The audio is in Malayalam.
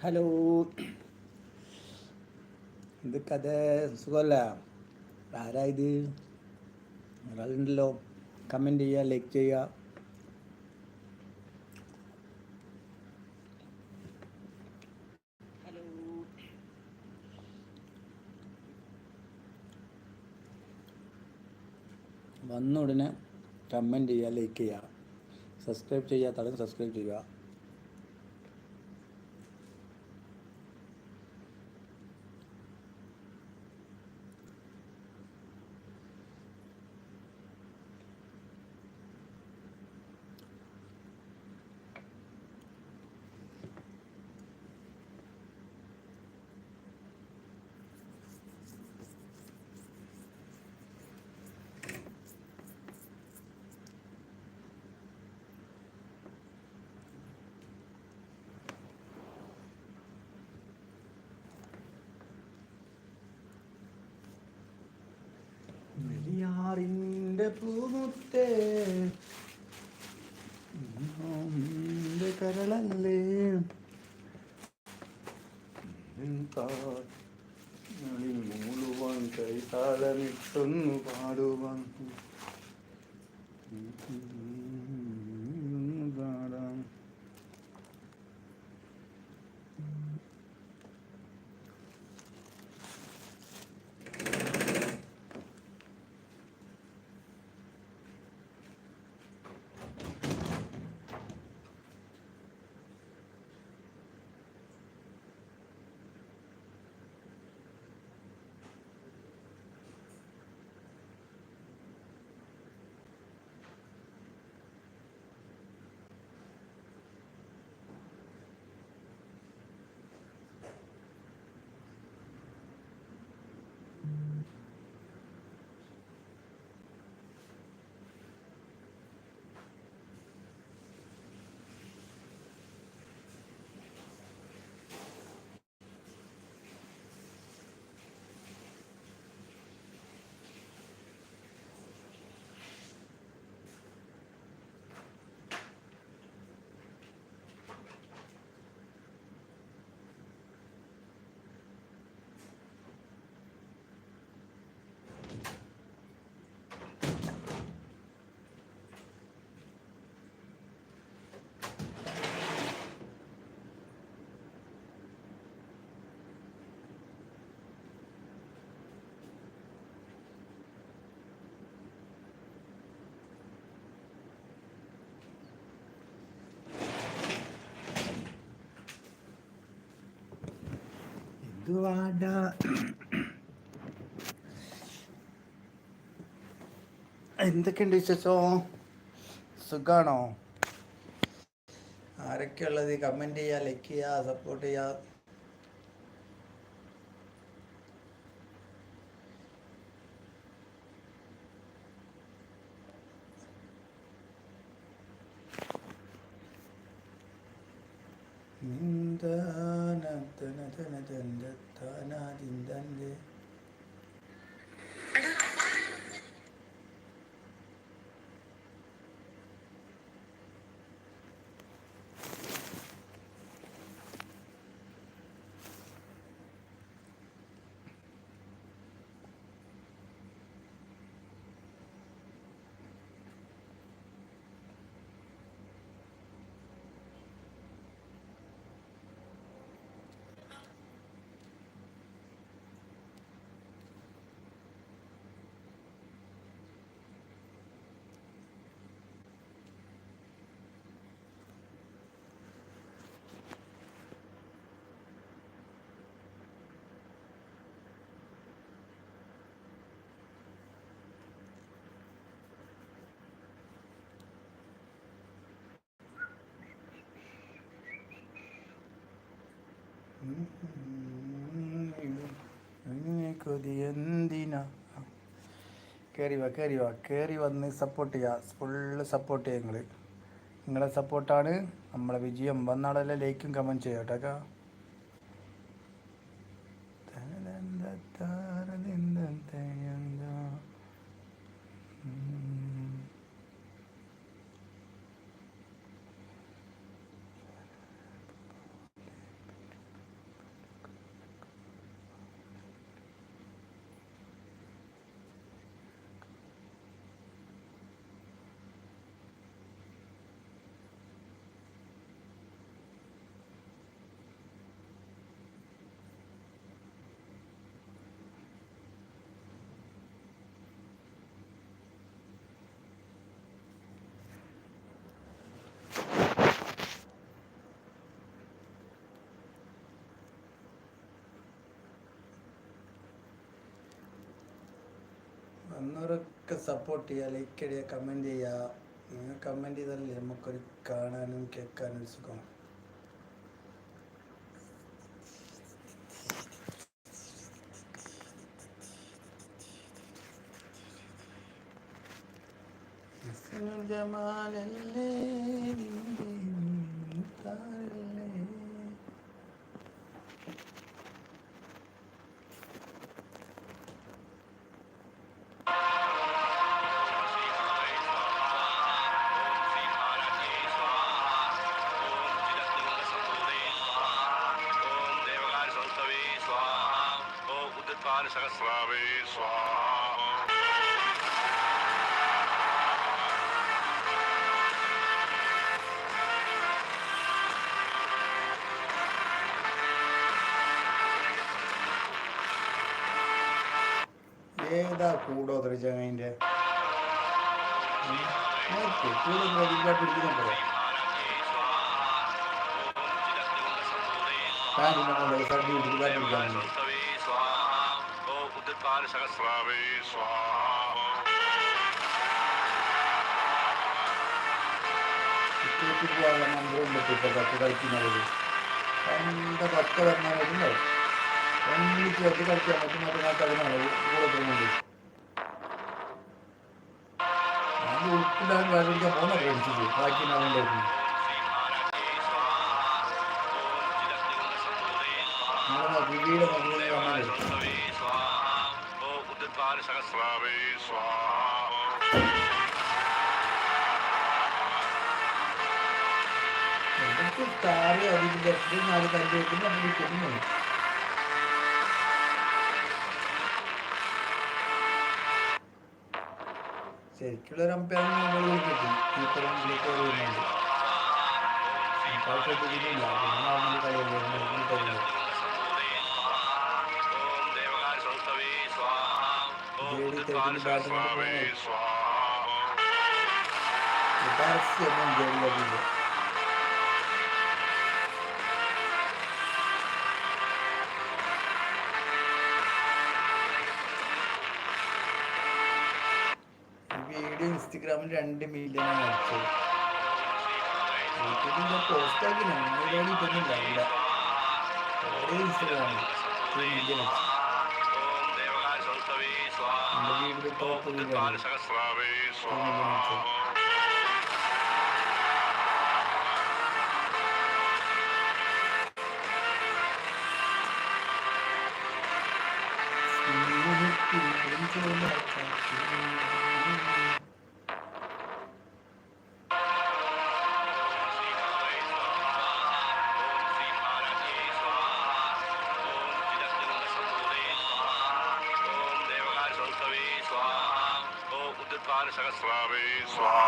ഹലോ. ഇത് കഥ? സുഖമല്ല. ആരാ ഇത് ഒരാളുണ്ടല്ലോ. കമന്റ് ചെയ്യുക ലൈക്ക് ചെയ്യുക. വന്ന ഉടനെ കമന്റ് ചെയ്യുക ലൈക്ക് ചെയ്യുക. സബ്സ്ക്രൈബ് ചെയ്യാത്തവരും സബ്സ്ക്രൈബ് ചെയ്യുക. നെടിയാറിന്റെ പൂമുത്തേ കരളല്ലേ? മൂളുവാൻ കൈതാളമിട്ടൊന്നു പാടുവാൻ. എന്തുവാടാ എന്തൊക്കെയുണ്ട് വിശേഷം? സുഖാണോ? ആരൊക്കെയുള്ളത്? കമന്റ് ചെയ്യുക ലൈക്ക് ചെയ്യുക സപ്പോർട്ട് ചെയ്യുക döne döne döndü ta nadimdendi. കയറി വാ കയറി വാ കയറി വന്ന് സപ്പോർട്ട് ചെയ്യുക ഫുള്ള് സപ്പോർട്ട് ചെയ്യുക നിങ്ങൾ നിങ്ങളെ സപ്പോർട്ടാണ് നമ്മളെ വിജയം വന്നാളെല്ലാം ലൈക്കും കമന്റ് ചെയ്യാം കേട്ടോ വന്നവരൊക്കെ സപ്പോർട്ട് ചെയ്യുക ലൈക്ക് ചെയ്യുക കമന്റ് ചെയ്യുക നിങ്ങൾ കമന്റ് ചെയ്താലല്ലേ നമുക്കൊരു കാണാനും കേൾക്കാനും ഒരു സുഖം. ജമാലല്ലേ സഹസ്രാവേ സ്വാഹ ഏതാ കൂടോ ചങ്ങൈന്റെ കൂടെ പ്രതിഭാട്ട് ഇരിക്കുന്നുണ്ടോ ഫാനിനെ കൊണ്ട് സഡി ഇരിക്കാനുണ്ട് സഹസ്രാവേ സ്വാഹ മന്ത്രവും പറ്റും ഇപ്പോൾ കത്ത് കളിക്കുന്നത് പണ്ട് പത്ത് പറഞ്ഞാൽ വരുന്നുണ്ടാവും ഒന്നിച്ച് വെച്ച് കളിക്കാൻ പറ്റും മറ്റന്നാൾക്ക് അതിനാണ് കൂടെ പോകുന്നുണ്ട് ഞാൻ ഉൾപ്പില്ലാൻ കളിക്കാൻ പോകുന്ന ഫ്രണ്ട്സിക്ക് ബാക്കി നാളുണ്ടായിരുന്നു നമ്മളെ വിവിയുടെ മകളുടെ കാണാൻ സഹസ്രാവേ സ്വാഹ എന്തൊക്കെ താറി അതിൻ്റെ എത്ര നാല് കല്ല് വെക്കുമ്പോൾ നമ്മൾ കിട്ടുന്നു ശരിക്കുള്ള ഒരു അമ്പയറിന് നമ്മൾ കിട്ടി കീപ്പറും ബ്ലീക്ക് വരുന്നുണ്ട് അപ്പോൾ ശ്രദ്ധിക്കുന്നില്ല പിന്നെ നോർമൽ കളിയല്ലേ പരസ്യമൊന്നും ജയിലില്ല വീഡിയോ ഇൻസ്റ്റഗ്രാമിൽ രണ്ട് മില്യൺ അടിച്ചത്. യൂട്യൂബിൽ പോസ്റ്റ് ആക്കി നമ്മൾ ഇതൊന്നും ഇല്ല ഇൻസ്റ്റഗ്രാമിൽ മില്യൺ നമ്മുടെ സഹസ്രാവേ ടു മില്യൺ അടിച്ചത് സഹസ്രാവേ സ്വാഹ